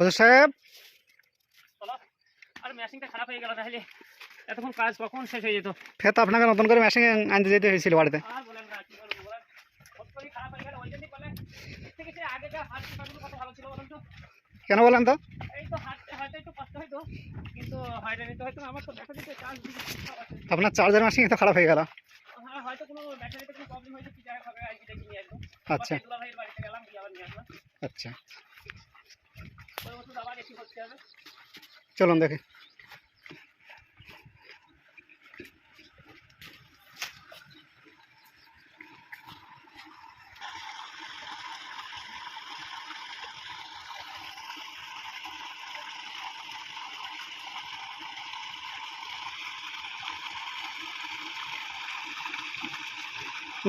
হুজুর সাহেব? চলো। আর মেশিনটা খারাপ হয়ে গেল তাহলে এতক্ষণ কাজ কখন শেষ হয়ে যেত? ফের তো আপনাকে নতুন করে মেশিন আনতে যেতে হয়েছিল বাড়িতে। আর বলেন না কি বলব বলেন? হট খারাপ হয়ে গেল ওই জন্যই বলেন এর থেকে আগে যা হাত টিপাগুলো কত ভালো ছিল বলেন তো। কেন বলেন তো? এই তো হাঁটতে হয়তো একটু কষ্ট হইতো কিন্তু হয়রানি তো হয়তো আমার তো দেখা যেত চার্জ আপনার চার্জার মেশিন তো খারাপ হয়ে গেল। হ্যাঁ হয়তো কোনো ব্যাটারিতে কোনো প্রবলেম হয়েছে কি জায়গা হবে আজকে দেখে নিয়ে আসব। আচ্ছা। ভাইয়ের বাড়িতে গেলাম গিয়ে আবার নিয়ে আসলাম। আচ্ছা ওই ওষুধ আবার একটু করতে হবে চলুন দেখি।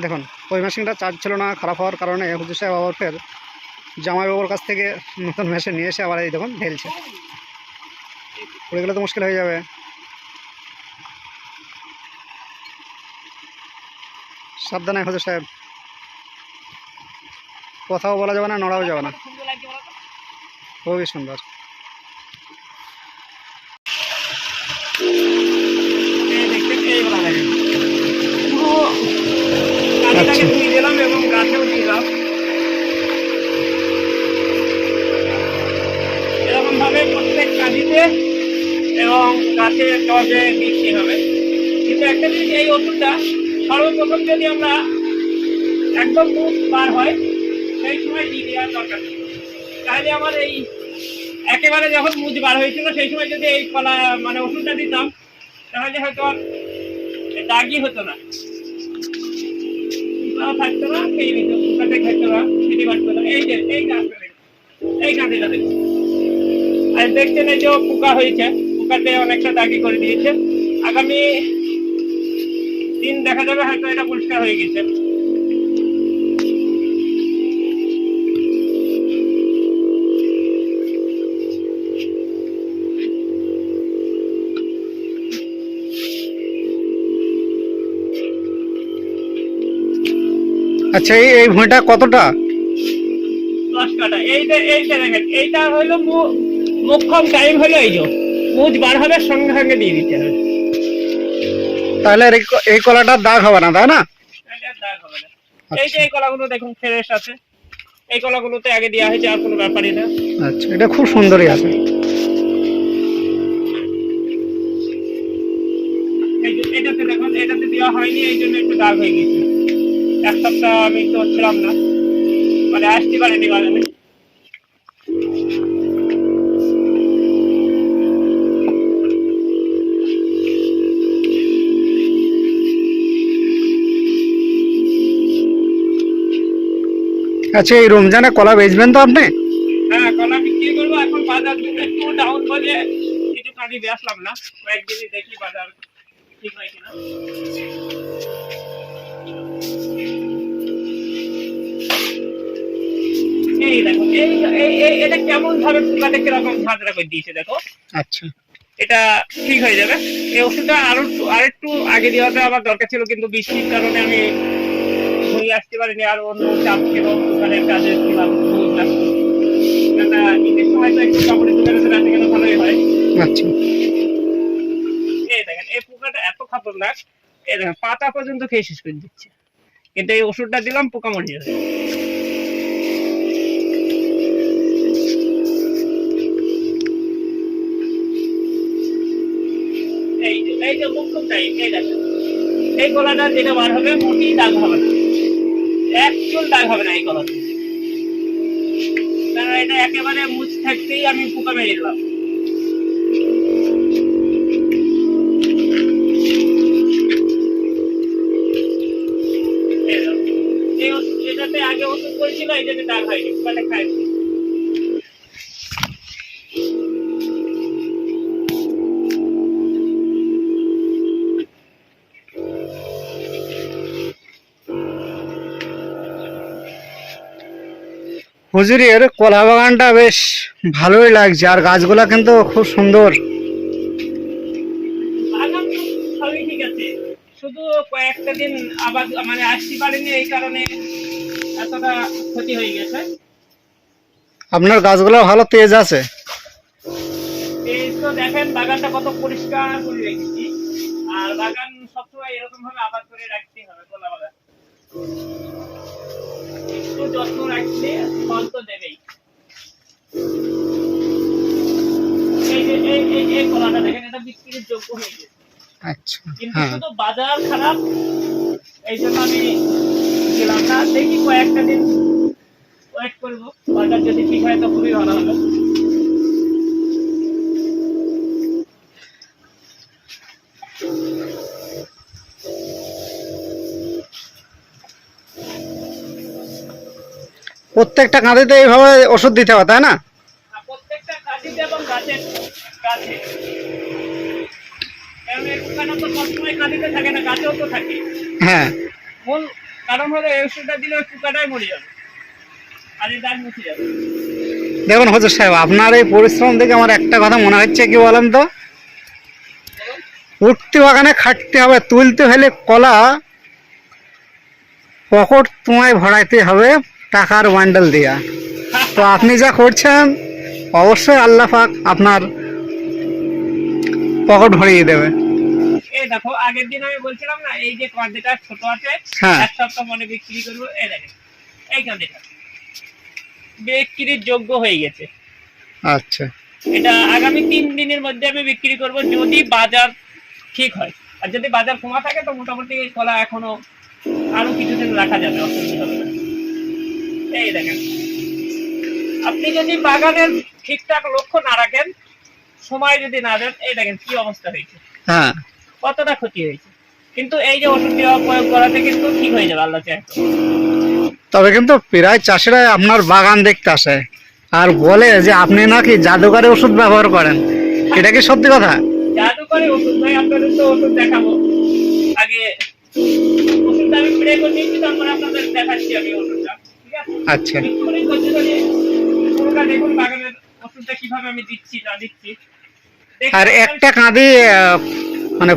দেখুন, ওই মেশিনটা চার্জ ছিল না, খারাপ হওয়ার কারণে, হুজুর সাহেব আবার ফের জামাই বাবুর কাছ থেকে নতুন মেশিন নিয়ে এসে আবার এই দেখুন ঢেলছে। পড়ে গেলে তো মুশকিল হয়ে যাবে। সাবধানে হুজুর সাহেব। কথাও বলা যাবে না নড়াও যাবে না। খুবই সুন্দর। আচ্ছা। ধুয়ে দিলাম এবং গাছেও দিলাম এরকম ভাবে কাজিতে এবং গাছে টবে বৃষ্টি হবে। কিন্তু একটা জিনিস এই ওষুধটা সর্বপ্রথম যদি আমরা একদম মুখ বার হয়, সেই সময় দিয়ে দেওয়ার দরকার তাহলে আমার এই একেবারে যখন মুজ বার হয়েছিল, সেই সময় যদি এই কলা মানে ওষুধটা দিতাম, তাহলে হয়তো আর দাগই হতো না। থাকতো না খেয়ে পোকাতে খেতো না খেতে পারতো না। এই যে, এই গাছটা এই গাছটা দেখুন। আর দেখছেন এই যে পোকা হয়েছে পোকাতে অনেকটা দাগি করে দিয়েছে। আগামী দিন দেখা যাবে হয়তো এটা পরিষ্কার হয়ে গেছে। আচ্ছা এই এই ভুঁইটা কতটা? দশ কাটা। এইটা এইটা দেখেন। এইটা হলো মোক্ষম টাইম হলো এই যে মুজ বার হবে সঙ্গে সঙ্গে দিয়ে দিতে হবে। তাহলে এই ক- এই কলাটার দাগ হবে না তাই না? দাগ হবে না। এই যে এই কলাগুলো দেখুন ফ্রেশ আছে। এই কলাগুলোতে আগে দেওয়া হয়েছে আর কোনো ব্যাপারই না। আচ্ছা এটা খুব সুন্দরই আছে। এটাতে দেখুন এটাতে দেওয়া হয়নি এই জন্য একটু দাগ হয়ে গেছে। এক সপ্তাহ আমি তো ছিলাম না। মানে আসতে পারিনি বাগানে। আচ্ছা এই রমজানে কলা বেচবেন তো আপনি? হ্যাঁ কলা বিক্রি করব এখন বাজার একটু ডাউন বলে কিছু কাজে বেসলাম না কয়েকদিনই দেখি বাজার ঠিক হয় কিনা। এই দেখো এটা কেমন ভাবে কীরকম করে দিয়েছে দেখো। আচ্ছা। এটা ঠিক হয়ে যাবে। এই ওষুধটা আরও একটু- আরেকটু আগে দেওয়াটা আমার দরকার ছিল কিন্তু বৃষ্টির কারণে আমি ঘুরে আসতে পারিনি আর অন্য চাপ ছিল দোকানের কাজে ছিলাম ঈদের সময় তো একটু কাপড়ের দোকানে রাতে গেলে ভালোই হয়। আচ্ছা। এই দেখেন এই পোকাটা এত খতরনাক এই দেখেন পাতা পর্যন্ত খেয়ে শেষ করে দিচ্ছে। কিন্তু এই ওষুধটা দিলাম পোকা মরে যাবে এই যে এই মুখ্য এই দেখেন এই গলাটা যেটা বার হবে মোটি দাগ হবে এক চুল দাগ হবে না এই গলাতে কারণ এটা একেবারে মুছ থাকতেই আমি পোকা মেরে দিলাম। এটাতে আগে ওষুধ করেছিল এই জন্য দাগ হয়নি পোকাটা হুজুরের কলা বাগানটা বেশ ভালোই লাগছে আর গাছগুলা কিন্তু খুব সুন্দর। শুধু কয়েকটা দিন আবার মানে আসতে পারিনি এই কারণে এতটা ক্ষতি হয়ে গেছে। আপনার গাছগুলো ভালো তেজ আছে? দেখেন বাগানটা কত পরিষ্কার করে রেখেছি। আর বাগান সবসময় এরকম ভাবে আবাদ করে রাখতে হবে কলা বাগান। একটু যত্ন রাখলে ফল তো দেবেই। এই যে এই এই এই কলাটা দেখেন এটা বিক্রির যোগ্য হয়ে গেছে। আচ্ছা কিন্তু হ্যাঁ। শুধু বাজার খারাপ এই জন্য আমি গেলাম না। দেখি কয়েকটা দিন ওয়েট করব। বাজার যদি ঠিক হয় তো খুবই ভালো হবে। প্রত্যেকটা কাঁদিতে এইভাবে ওষুধ দিতে হবে তাই না? প্রত্যেকটা কাঠিতে এবং গাছের গাছে। কারণ তো সবসময় কাঁদিতে থাকে না গাছেও তো থাকে। হ্যাঁ। মূল কারণ হলো এই ওষুধটা দিলে ওই পোকাটাই মরে যাবে আর এই দাগ মুছে যাবে। দেখুন হজর সাহেব আপনার এই পরিশ্রম দেখে আমার একটা কথা মনে হচ্ছে কি বলেন তো? উঠতে বাগানে খাটতে হবে তুলতে হলে কলা পকট তোমায় ভরাইতে হবে টাকার বান্ডেল দিয়া। তো আপনি যা করছেন অবশ্যই আল্লাহ পাক আপনার পকেট ভরিয়ে দেবে। এই দেখো আগের দিন আমি বলছিলাম না এই যে কাঁদিটা ছোট আছে হ্যাঁ। এক সপ্তাহ মনে বিক্রি করব এই দেখেন এই কাঁদিটা বিক্রির যোগ্য হয়ে গেছে। আচ্ছা। এটা আগামী তিন দিনের মধ্যে আমি বিক্রি করব যদি বাজার ঠিক হয়। আর যদি বাজার কমা থাকে তো মোটামুটি এই কলা এখনও আরও কিছুদিন রাখা যাবে অসুবিধা হবে না। এই দেখেন। আপনি যদি বাগানের ঠিকঠাক লক্ষ্য না রাখেন সময় যদি না দেন এই দেখেন কি অবস্থা হয়েছে। হ্যাঁ। কতটা ক্ষতি হয়েছে। কিন্তু এই যে ওষুধ দেওয়া প্রয়োগ করাতে কিন্তু ঠিক হয়ে যাবে আল্লাহ চায়। তবে কিন্তু প্রায় চাষিরা আপনার বাগান দেখতে আসে আর বলে যে আপনি নাকি জাদুকারি ওষুধ ব্যবহার করেন। এটা কি সত্যি কথা? জাদু করে ওষুধ ভাই আপনাদের তো ওষুধ দেখাবো। আগে ওষুধটা আমি স্প্রে করে নিয়েছি তারপরে আপনাদের দেখাচ্ছি আমি আছে আচ্ছা। দেখুন বাগানের ওষুধটা কীভাবে আমি দিচ্ছি না দিচ্ছি। আর একটা কাঁদি মানে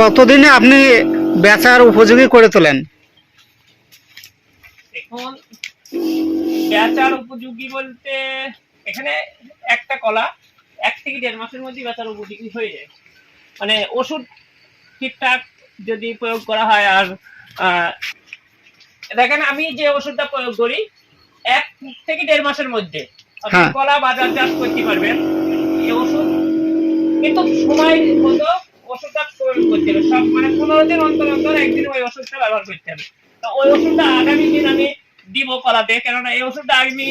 কতদিনে আপনি বেচার উপযোগী করে তোলেন? বেচার উপযোগী বলতে এখানে একটা কলা এক থেকে দেড় মাসের মধ্যে বেচার উপযোগী হয়ে যায়। মানে ওষুধ ঠিকঠাক যদি প্রয়োগ করা হয় আর দেখেন আমি যে ওষুধটা প্রয়োগ করি এক থেকে দেড় মাসের মধ্যে। আপনি হ্যাঁ। কলা বাজারজাত করতে পারবেন। এই ওষুধ কিন্তু সময় মতো ওষুধটা প্রয়োগ করতে হবে। সব মানে পনেরো দিন অন্তর অন্তর একদিন ওই ওষুধটা ব্যবহার করতে হবে। তো ওই ওষুধটা আগামী দিন আমি দিব কলাতে কেননা এই ওষুধটা আমি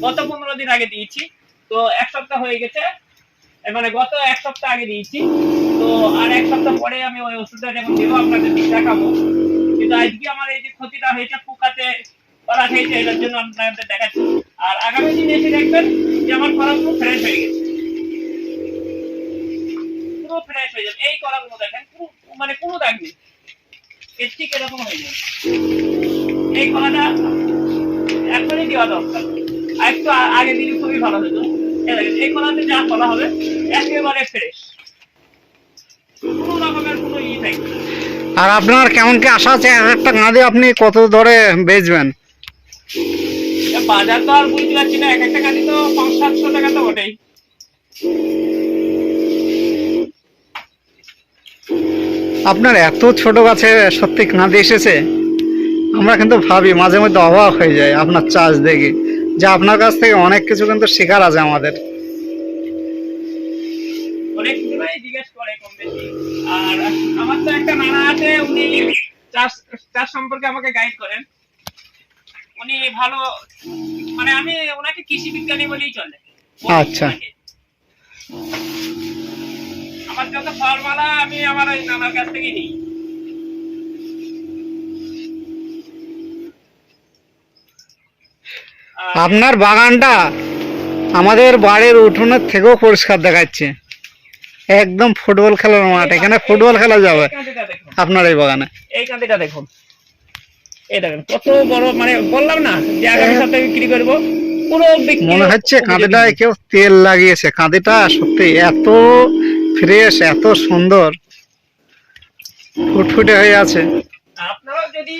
গত পনেরো দিন আগে দিয়েছি। তো এক সপ্তাহ হয়ে গেছে। মানে গত এক সপ্তাহ আগে দিয়েছি। তো আর এক সপ্তাহ পরে আমি ওই ওষুধটা যখন দেবো আপনাদের দেখাবো। কিন্তু আজকে আমার এই যে ক্ষতিটা হয়েছে পোকাতে কলা খেয়েছে এটার জন্য আপনাদের দেখাচ্ছি। আর আগামী দিন এসে দেখবেন যে আমার কলা পুরো ফ্রেশ হয়ে গেছে। পুরো ফ্রেশ হয়ে যাবে। এই কলাগুলো দেখেন মানে কোনো দাগ নেই। ঠিক এরকম হয়ে যাবে। এই কলাটা এখনই দেওয়া দরকার। আর একটু আগে দিলে খুবই ভালো হতো। এই কলাতে যা কলা হবে, একেবারে ফ্রেশ কোনো রকমের কোনো ই থাকবে। আর আপনার কেমন কি আশা আছে? এক একটা কাঁদি আপনি কত দরে বেচবেন? বাজার তো আর বুঝতে পারছি না এক একটা তো পাঁচ সাতশো টাকা তো ওটাই আপনার এত ছোট গাছে সত্যি কাঁদি এসেছে? আমরা কিন্তু ভাবি মাঝে মধ্যে অবাক হয়ে যায় আপনার চাষ দেখে। যে আপনার কাছ থেকে অনেক কিছু কিন্তু শেখার আছে আমাদের। আর আমার তো একটা নানা আছে উনি চাষ চাষ সম্পর্কে আমাকে গাইড করেন। উনি ভালো মানে আমি ওনাকে কৃষি বিজ্ঞানী বলেই চলে। আচ্ছা। আমার যত ফলমালা আমি আমার ওই নানার কাছ থেকে নিই। আপনার বাগানটা আমাদের বাড়ির উঠোনের থেকেও পরিষ্কার দেখাচ্ছে। একদম ফুটবল খেলার মাঠ এখানে ফুটবল খেলা যাবে। আপনার এই বাগানে। এই কাঁদিটা দেখুন। এই দেখেন কত বড় মানে বললাম না যে আগামী সপ্তাহে বিক্রি করব। পুরো বিক্রি মনে হচ্ছে কাঁদিটায় কেউ তেল লাগিয়েছে। কাঁদিটা সত্যি এত ফ্রেশ এত সুন্দর। ফুটফুটে হয়ে আছে। আপনারাও যদি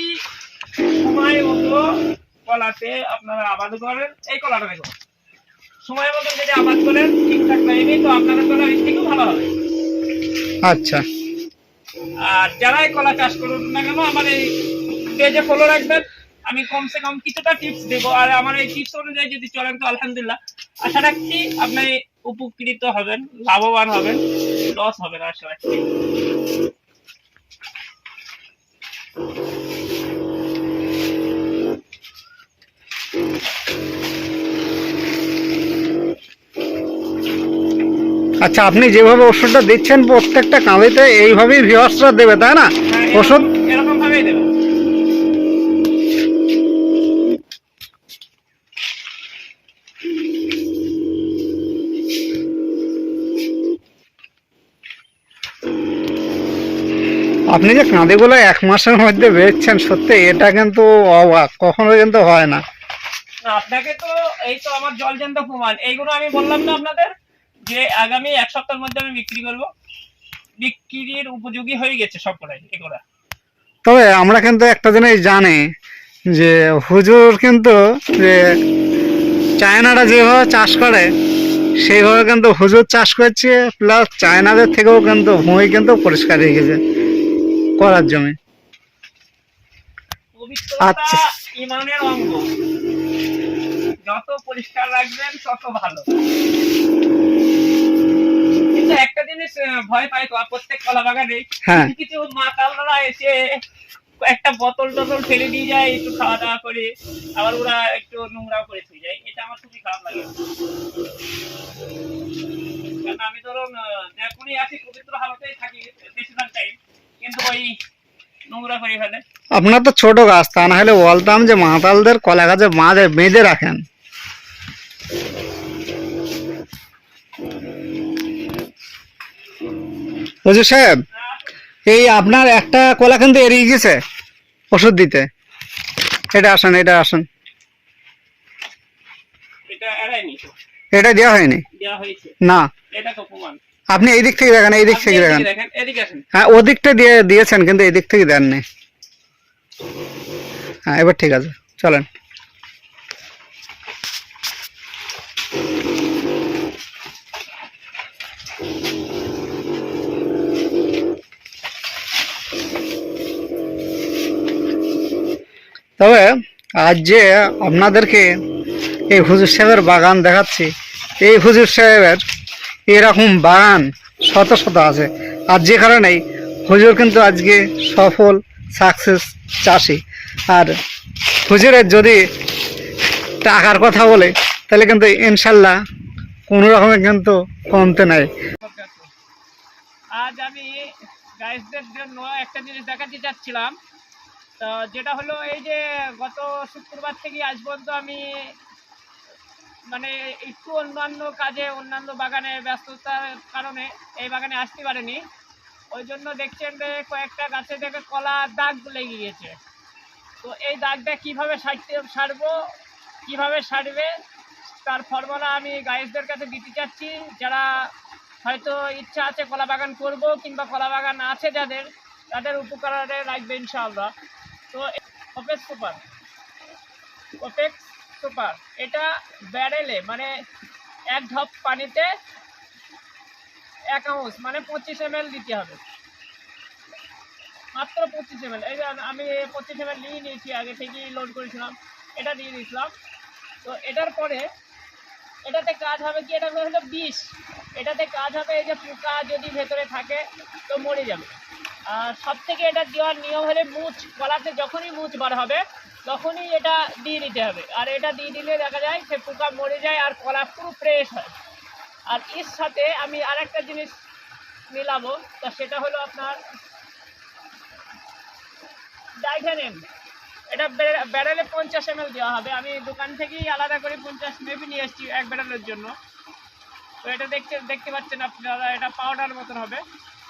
সময় মতো কলাতে আপনারা আবাদ করেন এই কলাটা দেখুন। সময় মতন যদি আবাদ করেন ঠিকঠাক টাইমে তো আপনাদের কলা থেকেও ভালো হবে। আচ্ছা। আর যারাই কলা চাষ করুন না কেন আমার এই পেজে ফলো রাখবেন। আমি কমসে কম কিছুটা টিপস দেবো। আর আমার এই টিপস অনুযায়ী যদি চলেন তো আলহামদুলিল্লাহ। আশা রাখছি আপনি উপকৃত হবেন লাভবান হবেন লস হবে না আশা রাখছি। আচ্ছা আপনি যেভাবে ওষুধটা দিচ্ছেন প্রত্যেকটা কাঁদিতে এইভাবেই ভিওয়ার্সরা দেবে তাই না? ওষুধ? আপনি যে কাঁদিগুলো এক মাসের মধ্যে বেচছেন সত্যি এটা কিন্তু অবাক। কখনো কিন্তু হয় না। আপনাকে তো এই তো আমার জল প্রমাণ। এইগুলো আমি বললাম না আপনাদের? যে আগামী এক সপ্তাহের মধ্যে আমি বিক্রি করব বিক্রির উপযোগী হয়ে গেছে সবকটাই এগুলা তবে আমরা কিন্তু একটা জিনিস জানি যে হুজুর কিন্তু যে চায়নারা যেভাবে চাষ করে সেইভাবে কিন্তু হুজুর চাষ করছে প্লাস চায়নাদের থেকেও কিন্তু ভূমি কিন্তু পরিষ্কার হয়ে গেছে করার জমি। আচ্ছা। ইমানের অঙ্গ। যত পরিষ্কার রাখবেন তত ভালো। কিন্তু একটা জিনিস ভয় পাই তো প্রত্যেক কলা বাগানে। হ্যাঁ। কিছু মাতালরা এসে একটা বোতল টোতল ফেলে দিয়ে যায় একটু খাওয়া দাওয়া করে। আবার ওরা একটু নোংরাও করে থুয়ে যায়। এটা আমার খুবই খারাপ লাগে। কারণ আমি ধরুন যখনই আসি পবিত্র হালতেই থাকি বেশিরভাগ টাইম কিন্তু ওই নোংরা করে ফেলে। আপনার তো ছোট গাছ তা না হলে বলতাম যে মাতালদের কলা গাছে বাঁধে বেঁধে রাখেন। হুজুর সাহেব এই আপনার একটা কলা কিন্তু এড়িয়ে গেছে ওষুধ দিতে। এটা আসেন এটা আসেন। এটা দেওয়া হয়নি? না। আপনি এই দিক থেকে দেখেন এই দিক থেকে দেখেন। হ্যাঁ ওদিকটা দিয়ে দিয়েছেন কিন্তু এই দিক থেকে দেননি। হ্যাঁ এবার ঠিক আছে চলেন। তবে আজ যে আপনাদেরকে এই হুজুর সাহেবের বাগান দেখাচ্ছি, এই হুজুর সাহেবের এরকম বাগান শত শত আছে। আর যে কারণেই হুজুর কিন্তু আজকে সফল সাকসেস চাষি। আর হুজুরের যদি টাকার কথা বলে, তাহলে কিন্তু ইনশাল্লাহ কোনো রকমের কিন্তু কমতে নাই। আজ আমি জন্য একটা জিনিস দেখাতে চাচ্ছিলাম। তো যেটা হলো এই যে গত শুক্রবার থেকে আজ পর্যন্ত আমি মানে একটু অন্যান্য কাজে, অন্যান্য বাগানে ব্যস্ততার কারণে এই বাগানে আসতে পারিনি। ওই জন্য দেখছেন যে কয়েকটা গাছে দেখে কলা দাগ লেগে গিয়েছে। তো এই দাগটা কীভাবে সারতে, সারবো, কীভাবে সারবে, তার ফর্মুলা আমি গায়েসদের কাছে দিতে চাচ্ছি। যারা হয়তো ইচ্ছা আছে কলা বাগান করব কিংবা কলা বাগান আছে যাদের, তাদের উপকারে লাগবে ইনশাআল্লাহ। তো অপেক্স সুপার। Opex super. এটা ব্যারেলে মানে এক ঢপ পানিতে এক আউন্স মানে পঁচিশ এম দিতে হবে। মাত্র পঁচিশ এম এই আমি পঁচিশ এম নিয়ে নিয়েছি, আগে থেকেই লোড করেছিলাম। এটা দিয়ে দিয়েছিলাম। তো এটার পরে এটাতে কাজ হবে কি? এটা হলো বিষ। এটাতে কাজ হবে এই যে পোকা যদি ভেতরে থাকে, তো মরে যাবে। আর সব থেকে এটা দেওয়ার নিয়ম হলে মুচ কলাতে যখনই মুচ বার হবে, তখনই এটা দিয়ে দিতে হবে। আর এটা দিয়ে দিলে দেখা যায়, সে পোকা মরে যায় আর কলা পুরো ফ্রেশ হয়। আর এর সাথে আমি আরেকটা জিনিস মিলাবো, তা সেটা হলো আপনার ডাইথানেম। এটা ব্যারেলে পঞ্চাশ এম দেওয়া হবে। আমি দোকান থেকেই আলাদা করে পঞ্চাশ মেপি নিয়ে এসেছি এক ব্যারেলের জন্য। তো এটা দেখতে দেখতে পাচ্ছেন আপনারা, এটা পাউডার মতন হবে।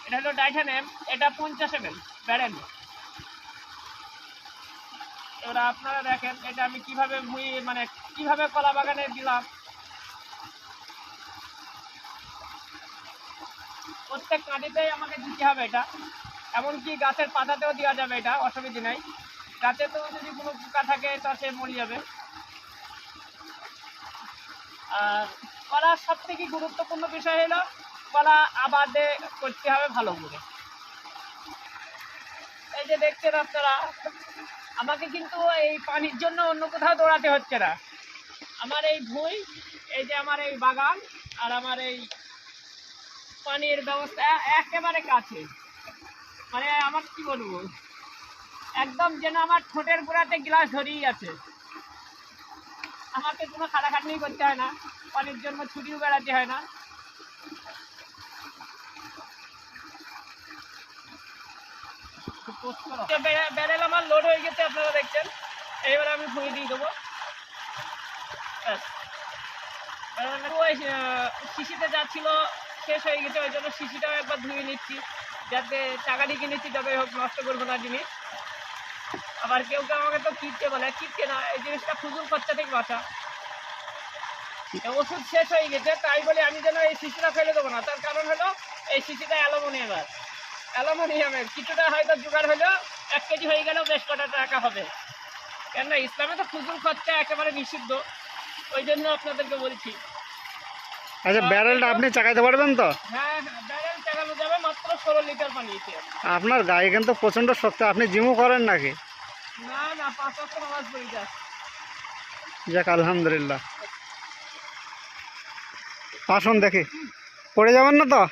এটা হলো ডাইথানেম এটা পঞ্চাশ এম এল ব্যারেল এবার আপনারা দেখেন, এটা আমি কীভাবে ভুই মানে কীভাবে কলা বাগানে দিলাম। প্রত্যেক কাঁদিতেই আমাকে দিতে হবে এটা। এমনকি গাছের পাতাতেও দেওয়া যাবে এটা, অসুবিধে নাই। গাছে তো যদি কোনো পোকা থাকে, তা সে মরে যাবে। আর কলার সব থেকে গুরুত্বপূর্ণ বিষয় হলো, কলা আবাদে করতে হবে ভালো করে। এই যে দেখছেন আপনারা, আমাকে কিন্তু এই পানির জন্য অন্য কোথাও দৌড়াতে হচ্ছে না। আমার এই ভুঁই, এই যে আমার এই বাগান আর আমার এই পানির ব্যবস্থা একেবারে কাছে। মানে আমার কি বলব? একদম যেন আমার ঠোঁটের গোড়াতে গ্লাস ধরেই আছে। আমাকে কোনো খাটাখাটনি করতে হয় না পানির জন্য ছুটিও বেড়াতে হয় না। যে ব্যারেল আমার লোড হয়ে গেছে, আপনারা দেখছেন। এইবার আমি ভুঁই দিয়ে দেবো। ওই শিশিতে যাচ্ছিল শেষ হয়ে গেছে, ওই জন্য শিশিটাও একবার ধুয়ে নিচ্ছি। যাতে টাকা দিয়ে কিনেছি তবে হোক নষ্ট করব না জিনিস। আবার কেউ কেউ আমাকে তো কিনতে বলে কিনতে না এই জিনিসটা ফুজুল খরচা থেকে বাঁচা। ওষুধ শেষ হয়ে গেছে তাই বলে আমি যেন এই শিশিটা ফেলে দেবো না। তার কারণ হলো এই শিশিটা অ্যালুমিনিয়ামের অ্যালুমিনিয়ামের কিছুটা হয়তো জোগাড় হলেও এক কেজি হয়ে গেলেও বেশ কটা টাকা হবে। কেননা ইসলামে তো ফুজুল খরচা একেবারে নিষিদ্ধ। ওই জন্য আপনাদেরকে বলছি। আচ্ছা ব্যারেলটা আপনি চাকাইতে পারবেন তো? হ্যাঁ হ্যাঁ ব্যারেল চালানো যাবে মাত্র ষোলো লিটার পানি। আপনার গায়ে কিন্তু প্রচণ্ড শক্তি আপনি জিমও করেন নাকি? যাক। আলহামদুলিল্লাহ। আসুন দেখি। পড়ে যাবেন না তো?